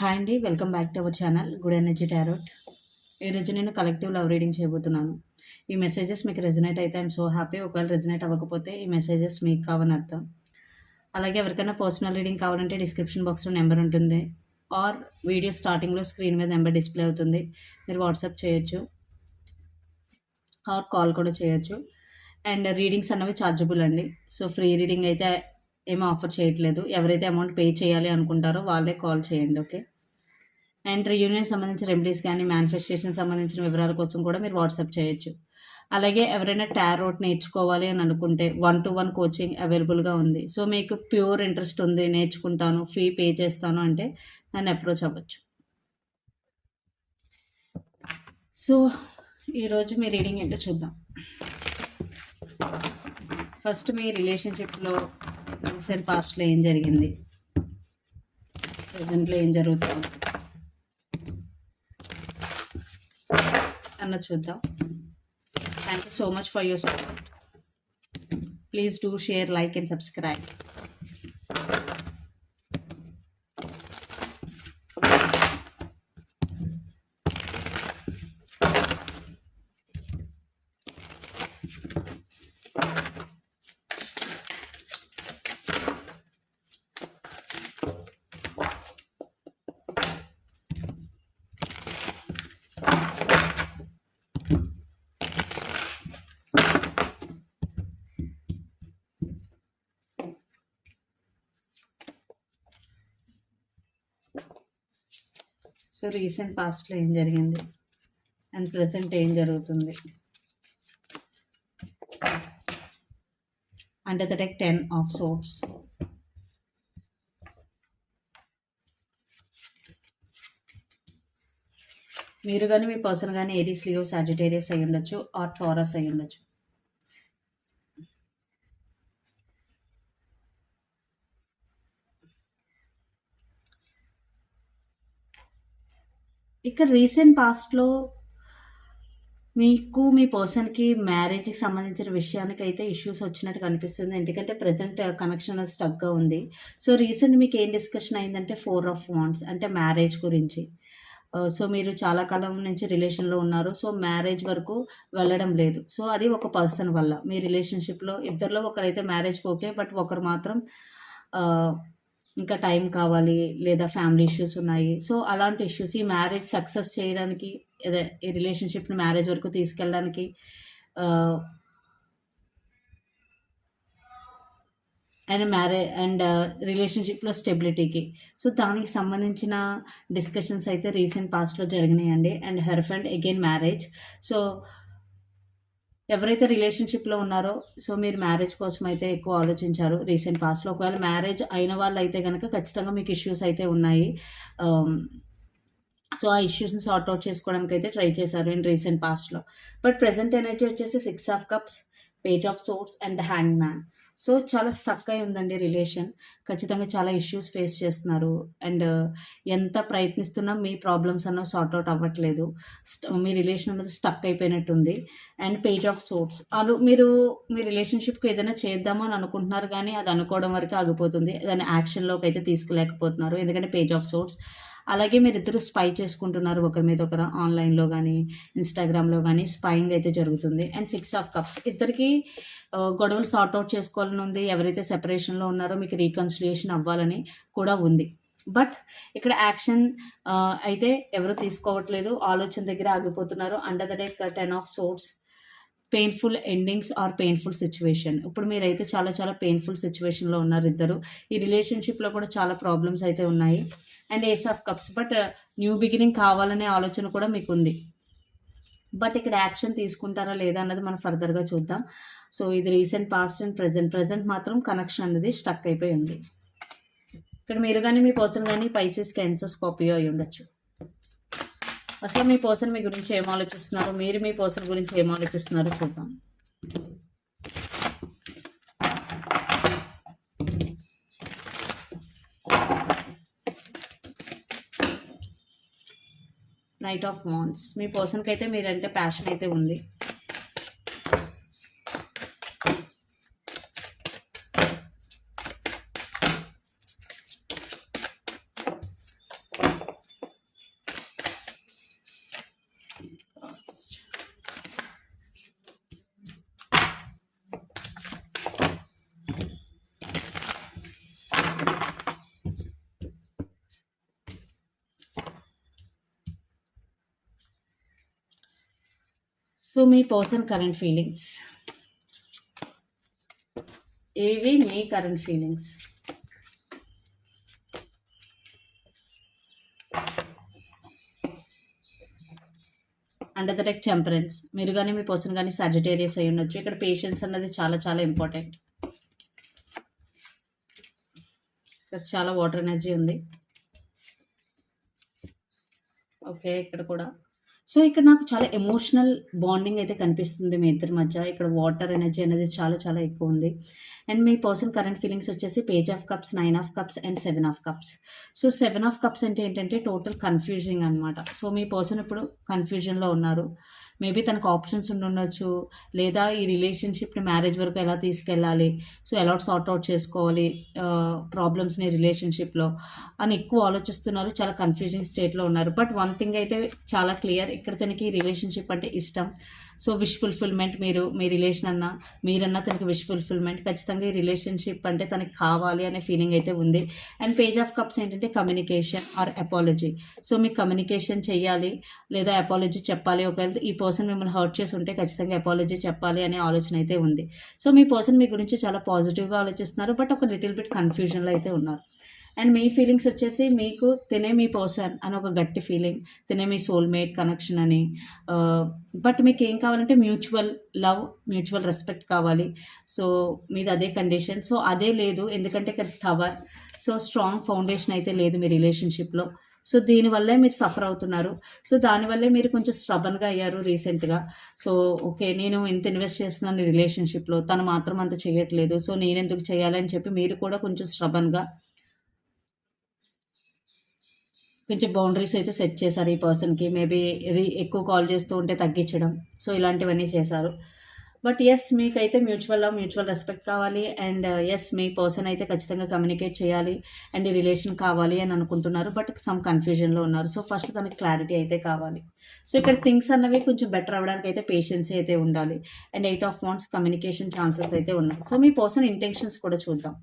Hi అండి welcome back to our channel good energy tarot. ఈరోజు నేను కలెక్టివ్ లవ్ రీడింగ్ చేయబోతున్నాను. ఈ మెసేజెస్ మీకు రెజనేట్ అయితే ఐఎమ్ సో హ్యాపీ ఒకవేళ రెజనేట్ అవ్వకపోతే ఈ మెసేజెస్ మీకు కావని అర్థం. అలాగే ఎవరికైనా పర్సనల్ రీడింగ్ కావాలంటే డిస్క్రిప్షన్ బాక్స్లో నెంబర్ ఉంటుంది. ఆర్ వీడియో స్టార్టింగ్లో స్క్రీన్ మీద నెంబర్ డిస్ప్లే అవుతుంది. మీరు వాట్సాప్ చేయొచ్చు. ఆర్ కాల్ కూడా చేయొచ్చు. అండ్ రీడింగ్స్ అన్నవి ఛార్జబుల్ అండి. సో ఫ్రీ రీడింగ్ అయితే ఏమీ ఆఫర్ చేయట్లేదు. ఎవరైతే అమౌంట్ పే చేయాలి అనుకుంటారో వాళ్ళే కాల్ చేయండి ఓకే అండ్ రియూనియన్ సంబంధించిన రెమెడీస్ కానీ మేనిఫెస్టేషన్ సంబంధించిన వివరాల కోసం కూడా మీరు వాట్సాప్ చేయొచ్చు. అలాగే ఎవరైనా టారోట్ నేర్చుకోవాలి అని అనుకుంటే వన్ టు వన్ కోచింగ్ అవైలబుల్గా ఉంది. సో మీకు ప్యూర్ ఇంట్రెస్ట్ ఉంది నేర్చుకుంటాను ఫీ పే చేస్తాను అంటే నన్ను అప్రోచ్ అవ్వచ్చు. సో ఈరోజు మీ రీడింగ్ ఏంటో చూద్దాం. ఫస్ట్ మీ రిలేషన్షిప్లో రీసెంట్ పాస్ట్లో ఏం జరిగింది? ప్రజెంట్లో ఏం జరుగుతుంది? అన్న చూద్దాం. Thank you so much for your support please do share like and subscribe so recent పాస్ట్లో ఏం జరిగింది? అండ్ ప్రజెంట్ ఏం జరుగుతుంది? Under the deck ten of swords మీరు కానీ మీ పర్సన్ కానీ ఏరీస్ లియో సాజిటేరియస్ అయి ఉండొచ్చు ఆర్ టోరస్ అయి ఉండొచ్చు ఇక్కడ రీసెంట్ పాస్ట్లో మీకు మీ పర్సన్కి మ్యారేజ్కి సంబంధించిన విషయానికి అయితే ఇష్యూస్ వచ్చినట్టు కనిపిస్తుంది. ఎందుకంటే ప్రజెంట్ కనెక్షన్ అది స్టక్గా ఉంది. సో రీసెంట్ మీకు ఏం డిస్కషన్ అయిందంటే ఫోర్ ఆఫ్ వాండ్స్ అంటే మ్యారేజ్ గురించి. సో మీరు చాలా కాలం నుంచి రిలేషన్లో ఉన్నారు. సో మ్యారేజ్ వరకు వెళ్ళడం లేదు. సో అది ఒక పర్సన్ వల్ల. మీ రిలేషన్షిప్లో ఇద్దరిలో ఒకరైతే మ్యారేజ్కి ఓకే బట్ ఒకరు మాత్రం ఇంకా టైం కావాలి లేదా ఫ్యామిలీ ఇష్యూస్ ఉన్నాయి. సో అలాంటి ఇష్యూస్ ఈ మ్యారేజ్ సక్సెస్ చేయడానికి అదే ఈ రిలేషన్షిప్ని మ్యారేజ్ వరకు తీసుకెళ్ళడానికి అండ్ మ్యారేజ్ అండ్ రిలేషన్షిప్లో స్టెబిలిటీకి. సో దానికి సంబంధించిన డిస్కషన్స్ అయితే రీసెంట్ పాస్ట్లో జరిగినాయండి. And her friend again marriage. So ఎవరైతే రిలేషన్షిప్లో ఉన్నారో సో మీరు మ్యారేజ్ కోసం అయితే ఎక్కువ ఆలోచించారు రీసెంట్ పాస్ట్లో ఒకవేళ మ్యారేజ్ అయిన వాళ్ళు అయితే కనుక ఖచ్చితంగా మీకు ఇష్యూస్ అయితే ఉన్నాయి. Um, సో ఆ ఇష్యూస్ని సార్ట్ అవుట్ చేసుకోవడానికి అయితే ట్రై చేశారు ఇన్ రీసెంట్ పాస్ట్లో బట్ ప్రజెంట్ ఎనర్జీ వచ్చేసి six of cups page of swords and the hang man so చాలా స్టక్ అయి ఉందండి రిలేషన్ ఖచ్చితంగా చాలా ఇష్యూస్ ఫేస్ చేస్తున్నారు. అండ్ uh, ఎంత ప్రయత్నిస్తున్నా మీ ప్రాబ్లమ్స్ అన్న సార్ట్ అవుట్ అవ్వట్లేదు. మీ రిలేషన్ అనేది స్టక్ అయిపోయినట్టుంది. అండ్ పేజ్ ఆఫ్ సోర్ట్స్ అను మీరు మీ రిలేషన్షిప్కి ఏదైనా చేద్దామో అని అనుకుంటున్నారు కానీ అది అనుకోవడం వరకు ఆగిపోతుంది. దాన్ని యాక్షన్లోకి అయితే తీసుకోలేకపోతున్నారు. ఎందుకంటే పేజ్ ఆఫ్ సోర్ట్స్ అలాగే మీరు ఇద్దరు స్పై చేసుకుంటున్నారు ఒకరి మీద ఒకరు ఆన్లైన్లో కానీ ఇన్స్టాగ్రామ్లో కానీ స్పైయింగ్ అయితే జరుగుతుంది. అండ్ సిక్స్ ఆఫ్ కప్స్ ఇద్దరికి గొడవలు సార్ట్ అవుట్ చేసుకోవాలని ఉంది. ఎవరైతే సెపరేషన్లో ఉన్నారో మీకు రీకన్సిలియేషన్ అవ్వాలని కూడా ఉంది. బట్ ఇక్కడ యాక్షన్ అయితే ఎవరు తీసుకోవట్లేదు. ఆలోచన దగ్గర ఆగిపోతున్నారు. Under the deck ten of swords painful endings or painful situation ఇప్పుడు మీరైతే చాలా చాలా పెయిన్ఫుల్ సిచ్యువేషన్లో ఉన్నారు ఇద్దరు. ఈ రిలేషన్షిప్లో కూడా చాలా ప్రాబ్లమ్స్ అయితే ఉన్నాయి. And ace of cups but new beginning కావాలనే ఆలోచన కూడా మీకు ఉంది బట్ ఇక్కడ యాక్షన్ తీసుకుంటారా లేదా అన్నది మనం ఫర్దర్గా చూద్దాం. సో ఇది recent past and present present మాత్రం కనెక్షన్ అనేది స్టక్ అయిపోయి ఉంది. ఇక్కడ మీరు కానీ మీ పర్సన్ కానీ పైసెస్ క్యాన్సర్ స్కోపియో అయి ఉండొచ్చు. అసలు మీ పర్సన్ మీ గురించి ఏం ఆలోచిస్తున్నారు? మీరు మీ పర్సన్ గురించి ఏం ఆలోచిస్తున్నారో? చూద్దాం. నైట్ ఆఫ్ వాన్స్ మీ పర్సన్కి అయితే మీరంటే ప్యాషన్ అయితే ఉంది. సో మీ పర్సన్ కరెంట్ ఫీలింగ్స్. ఏవి మీ current feelings? Under the deck temperance మీరు కానీ మీ పర్సన్ కానీ సర్జిటేరియస్ అయి ఉండొచ్చు. ఇక్కడ పేషెన్స్ అన్నది చాలా చాలా ఇంపార్టెంట్ ఇక్కడ చాలా వాటర్ ఎనర్జీ ఉంది. ఓకే ఇక్కడ కూడా. సో ఇక్కడ నాకు చాలా ఎమోషనల్ బాండింగ్ అయితే కనిపిస్తుంది మీ ఇద్దరి మధ్య. ఇక్కడ వాటర్ ఎనర్జీ అనేది చాలా చాలా ఎక్కువ ఉంది. అండ్ మీ పర్సన్ కరెంట్ ఫీలింగ్స్ వచ్చేసి page of cups nine of cups and seven of cups so seven of cups అంటే ఏంటంటే టోటల్ కన్ఫ్యూజింగ్ అనమాట సో మీ పర్సన్ ఇప్పుడు కన్ఫ్యూజన్లో ఉన్నారు. మేబీ తనకు ఆప్షన్స్ ఉండొచ్చు. లేదా ఈ రిలేషన్షిప్ని మ్యారేజ్ వరకు ఎలా తీసుకెళ్ళాలి? సో ఎలా సార్ట్ అవుట్ చేసుకోవాలి? ప్రాబ్లమ్స్ని రిలేషన్షిప్లో అని ఎక్కువ ఆలోచిస్తున్నారు. చాలా కన్ఫ్యూజింగ్ స్టేట్లో ఉన్నారు. బట్ వన్ థింగ్ అయితే చాలా క్లియర్. ఇక్కడ తనకి రిలేషన్షిప్ అంటే ఇష్టం. సో విష్ ఫుల్ఫిల్మెంట్ మీరు మీ రిలేషన్ అన్న మీరన్నా తనకి విష్ ఫుల్ఫిల్మెంట్. ఖచ్చితంగా ఈ రిలేషన్షిప్ అంటే తనకి కావాలి అనే ఫీలింగ్ అయితే ఉంది. అండ్ పేజ్ ఆఫ్ కప్స్ ఏంటంటే కమ్యూనికేషన్ ఆర్ అపాలజీ. సో మీకు కమ్యూనికేషన్ చేయాలి లేదా అపాలజీ చెప్పాలి. ఒకవేళ ఈ పర్సన్ మిమ్మల్ని హర్ట్ చేసి ఉంటే ఖచ్చితంగా అపాలజీ చెప్పాలి అనే ఆలోచన అయితే ఉంది. సో మీ పర్సన్ మీ గురించి చాలా పాజిటివ్గా ఆలోచిస్తున్నారు బట్ ఒక లిటిల్ బిట్ కన్ఫ్యూజన్లో అయితే ఉన్నారు. అండ్ మీ ఫీలింగ్స్ వచ్చేసి మీకు తినే మీ పర్సన్ అని ఒక గట్టి ఫీలింగ్ తినే మీ సోల్మేట్ కనెక్షన్ అని. Uh, బట్ మీకు ఏం కావాలంటే మ్యూచువల్ లవ్ మ్యూచువల్ రెస్పెక్ట్ కావాలి. సో మీది అదే కండిషన్ సో అదే లేదు. ఎందుకంటే ఇక్కడ టవర్ సో స్ట్రాంగ్ ఫౌండేషన్ అయితే లేదు మీ రిలేషన్షిప్లో సో దీనివల్లే మీరు సఫర్ అవుతున్నారు. సో దానివల్లే మీరు కొంచెం స్ట్రబన్గా అయ్యారు రీసెంట్గా సో ఓకే నేను ఇంత ఇన్వెస్ట్ చేస్తున్నాను రిలేషన్షిప్లో తను మాత్రం అంత చేయట్లేదు. సో నేను ఎందుకు చేయాలని చెప్పి మీరు కూడా కొంచెం స్ట్రబన్గా కొంచెం బౌండరీస్ అయితే సెట్ చేశారు ఈ పర్సన్కి మేబీ రీ ఎక్కువ కాల్ చేస్తూ ఉంటే తగ్గించడం. సో ఇలాంటివన్నీ చేశారు. బట్ ఎస్ మీకైతే మ్యూచువల్ లవ్ మ్యూచువల్ రెస్పెక్ట్ కావాలి. అండ్ ఎస్ uh, మీ పర్సన్ అయితే ఖచ్చితంగా కమ్యూనికేట్ చేయాలి. అండ్ ఈ రిలేషన్ కావాలి అని అనుకుంటున్నారు. బట్ సమ్ కన్ఫ్యూజన్లో ఉన్నారు. సో ఫస్ట్ తనకి క్లారిటీ అయితే కావాలి. సో ఇక్కడ థింగ్స్ అన్నవి కొంచెం బెటర్ అవ్వడానికి అయితే పేషెన్స్ అయితే ఉండాలి. And eight of wands communication chances అయితే ఉన్నాయి. సో మీ పర్సన్ ఇంటెన్షన్స్ కూడా చూద్దాం.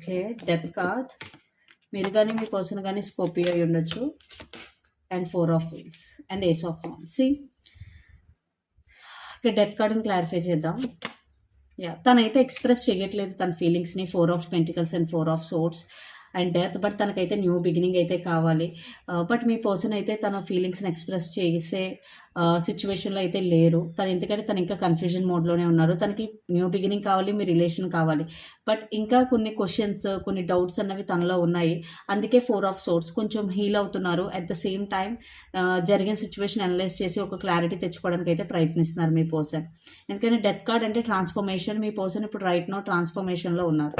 Okay death card. మీరు కానీ మీ పర్సన్ కానీ స్కోపియో అయి ఉండొచ్చు. And four of wheels and ace of wands ఇక్కడ డెత్ కార్డ్ని క్లారిఫై చేద్దాం. యా తనైతే ఎక్స్ప్రెస్ చేయట్లేదు తన ఫీలింగ్స్ని. Four of pentacles and four of swords and death but తనకైతే న్యూ బిగినింగ్ అయితే కావాలి. బట్ మీ పర్సన్ అయితే తన ఫీలింగ్స్ని ఎక్స్ప్రెస్ చేసే సిచ్యువేషన్లో అయితే లేరు. తను ఎందుకంటే తను ఇంకా కన్ఫ్యూజన్ మోడ్లోనే ఉన్నారు. తనకి న్యూ బిగినింగ్ కావాలి మీ రిలేషన్ కావాలి. బట్ ఇంకా కొన్ని క్వశ్చన్స్ కొన్ని డౌట్స్ అన్నవి తనలో ఉన్నాయి. అందుకే ఫోర్ ఆఫ్ సోర్స్ కొంచెం హీల్ అవుతున్నారు. అట్ ద సేమ్ టైం జరిగిన సిచ్యువేషన్ అనలైజ్ చేసి ఒక క్లారిటీ తెచ్చుకోవడానికి అయితే ప్రయత్నిస్తున్నారు మీ పర్సన్ ఎందుకంటే డెత్ కార్డ్ అంటే ట్రాన్స్ఫర్మేషన్ మీ పర్సన్ ఇప్పుడు రైట్ నో ట్రాన్స్ఫర్మేషన్లో ఉన్నారు.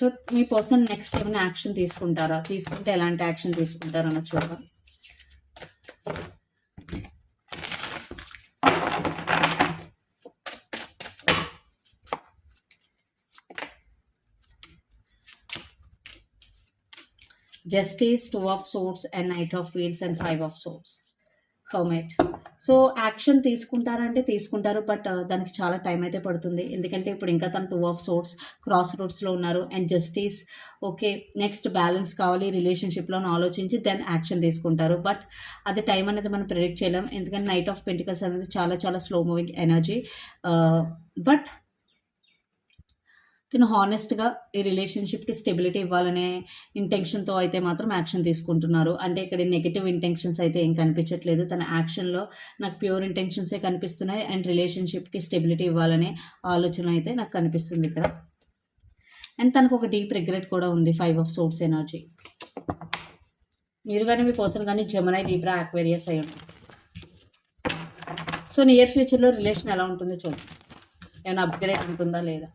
సో మీ పర్సన్ నెక్స్ట్ ఏమైనా యాక్షన్ తీసుకుంటారా? తీసుకుంటే ఎలాంటి యాక్షన్ తీసుకుంటారన్న చూద్దాం justice two of swords and knight of wheels and five of swords hermit. So action తీసుకుంటారంటే తీసుకుంటారు బట్ దానికి చాలా టైం అయితే పడుతుంది. ఎందుకంటే ఇప్పుడు ఇంకా తను టూ ఆఫ్ సోర్ట్స్ క్రాస్ రోడ్స్లో ఉన్నారు. And justice okay next balance కావాలి రిలేషన్షిప్లో ఆలోచించి దెన్ యాక్షన్ తీసుకుంటారు. బట్ అది టైం అనేది మనం ప్రిడిక్ట్ చేయలేం. ఎందుకంటే నైట్ ఆఫ్ పెంటికల్స్ అనేది చాలా చాలా స్లో మూవింగ్ ఎనర్జీ. బట్ తను హానెస్ట్గా ఈ రిలేషన్షిప్కి స్టెబిలిటీ ఇవ్వాలనే ఇంటెన్షన్తో అయితే మాత్రం యాక్షన్ తీసుకుంటున్నారు. అంటే ఇక్కడ నెగిటివ్ ఇంటెన్షన్స్ అయితే ఏం కనిపించట్లేదు. తన యాక్షన్లో నాకు ప్యూర్ ఇంటెన్షన్సే కనిపిస్తున్నాయి. అండ్ రిలేషన్షిప్కి స్టెబిలిటీ ఇవ్వాలనే ఆలోచన అయితే నాకు కనిపిస్తుంది ఇక్కడ. అండ్ తనకు ఒక డీప్ రిగ్రెట్ కూడా ఉంది. ఫైవ్ ఆఫ్ సోర్స్ ఎనర్జీ మీరు కానీ మీ పర్సన్ కానీ జమనై డీప్రా అక్వేరియస్ అయి ఉంటుంది సో నియర్ ఫ్యూచర్లో రిలేషన్ ఎలా ఉంటుందో చూద్దాం. ఏమైనా అప్గ్రేడ్ ఉంటుందా లేదా?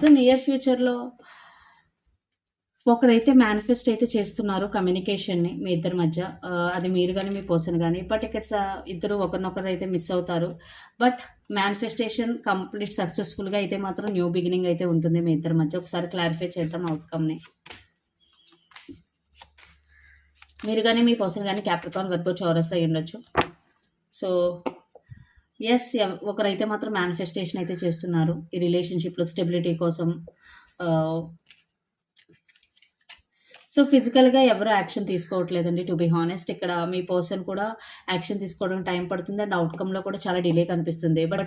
సో నియర్ ఫ్యూచర్లో ఒకరైతే మేనిఫెస్ట్ అయితే చేస్తున్నారు కమ్యూనికేషన్ని మీ ఇద్దరి మధ్య. అది మీరు కానీ మీ పర్సన్ కానీ బట్ ఇక్కడ ఇద్దరు ఒకరినొకరు అయితే మిస్ అవుతారు బట్ మేనిఫెస్టేషన్ కంప్లీట్ సక్సెస్ఫుల్గా అయితే మాత్రం న్యూ బిగినింగ్ అయితే ఉంటుంది మీ ఇద్దరి మధ్య. ఒకసారి క్లారిఫై చేద్దాం అవుట్కమ్ని మీరు కానీ మీ పర్సన్ కానీ క్యాప్రికాన్ వర్బో చౌరస్ అయి ఉండొచ్చు. సో ఎస్ ఒకరైతే మాత్రం మేనిఫెస్టేషన్ అయితే చేస్తున్నారు. ఈ రిలేషన్షిప్లో స్టెబిలిటీ కోసం సో ఫిజికల్గా ఎవరు యాక్షన్ తీసుకోవట్లేదండి టు బి హానెస్ట్ ఇక్కడ మీ పర్సన్ కూడా యాక్షన్ తీసుకోవడం టైం పడుతుంది అండ్ అవుట్కమ్లో కూడా చాలా డిలే కనిపిస్తుంది. బట్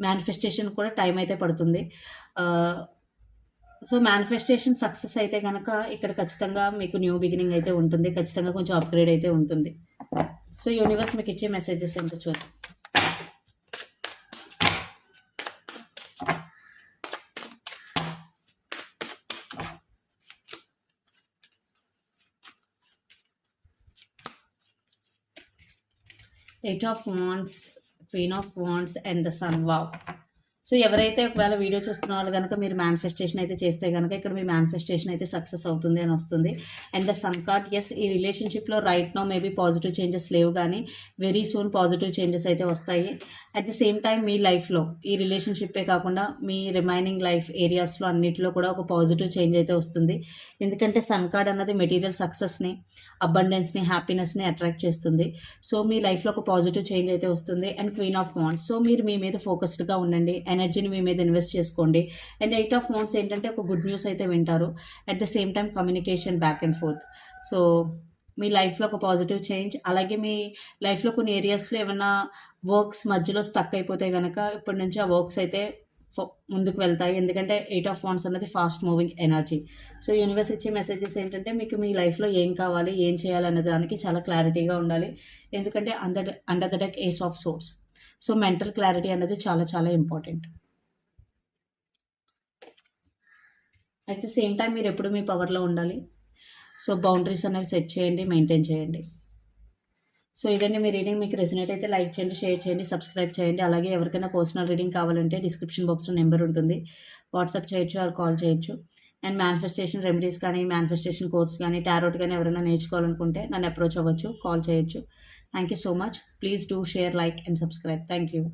మేనిఫెస్టేషన్ కూడా టైం అయితే పడుతుంది. సో మేనిఫెస్టేషన్ సక్సెస్ అయితే కనుక ఇక్కడ ఖచ్చితంగా మీకు న్యూ బిగినింగ్ అయితే ఉంటుంది. ఖచ్చితంగా కొంచెం అప్గ్రేడ్ అయితే ఉంటుంది. సో యూనివర్స్ మీకు ఇచ్చే మెసేజెస్ ఎంత చూద్దాం eight of wands queen of wands and the sun wow so ఎవరైతే ఒకవేళ వీడియో చూస్తున్న వాళ్ళు కనుక మీరు మేనిఫెస్టేషన్ అయితే చేస్తే కనుక ఇక్కడ మీ మేనిఫెస్టేషన్ అయితే సక్సెస్ అవుతుంది అని వస్తుంది. And the sun card is ఈ రిలేషన్షిప్లో right no maybe positive changes లేవు కానీ వెరీ సూన్ పాజిటివ్ చేంజెస్ అయితే వస్తాయి. అట్ ది సేమ్ టైం మీ లైఫ్లో ఈ రిలేషన్షిప్పే కాకుండా మీ రిమైనింగ్ లైఫ్ ఏరియాస్లో అన్నిటిలో కూడా ఒక పాజిటివ్ చేంజ్ అయితే వస్తుంది. ఎందుకంటే సన్ కార్డ్ అన్నది మెటీరియల్ సక్సెస్ని అబండెన్స్ని హ్యాపీనెస్ని అట్రాక్ట్ చేస్తుంది. సో మీ లైఫ్లో ఒక పాజిటివ్ చేంజ్ అయితే వస్తుంది. And queen of wands so మీరు మీ మీద ఫోకస్డ్గా ఉండండి. అండ్ ఎనర్జీని మీ మీద ఇన్వెస్ట్ చేసుకోండి. అండ్ ఎయిట్ ఆఫ్ మౌంట్స్ ఏంటంటే ఒక గుడ్ న్యూస్ అయితే వింటారు. At the same time communication back and forth so మీ లైఫ్లో ఒక పాజిటివ్ చేంజ్ అలాగే మీ లైఫ్లో కొన్ని ఏరియాస్లో ఏమైనా వర్క్స్ మధ్యలో స్టక్ అయిపోతే కనుక ఇప్పటి నుంచి ఆ వర్క్స్ అయితే ముందుకు వెళ్తాయి. ఎందుకంటే ఎయిట్ ఆఫ్ వాన్స్ అనేది fast moving energy so universe ఇచ్చే మెసేజెస్ ఏంటంటే మీకు మీ లైఫ్లో ఏం కావాలి ఏం చేయాలి అనే దానికి చాలా క్లారిటీగా ఉండాలి. ఎందుకంటే under under the deck ace of swords so mental clarity అనేది చాలా చాలా important. At the same time మీరు ఎప్పుడు మీ పవర్లో ఉండాలి. సో బౌండరీస్ అనేవి సెట్ చేయండి మెయింటైన్ చేయండి. సో ఇదండి మీ రీడింగ్. మీకు రెసినేట్ అయితే లైక్ చేయండి షేర్ చేయండి సబ్స్క్రైబ్ చేయండి. అలాగే ఎవరికైనా పర్సనల్ రీడింగ్ కావాలంటే డిస్క్రిప్షన్ బాక్స్లో నెంబర్ ఉంటుంది. వాట్సాప్ చేయొచ్చు ఆర్ కాల్ చేయొచ్చు. అండ్ మేనిఫెస్టేషన్ రెమెడీస్ కానీ మేనిఫెస్టేషన్ కోర్స్ కానీ టారోట్ కానీ ఎవరైనా నేర్చుకోవాలనుకుంటే నన్ను అప్రోచ్ అవ్వచ్చు కాల్ చేయొచ్చు. Thank you so much. Please do share, like, and subscribe. Thank you.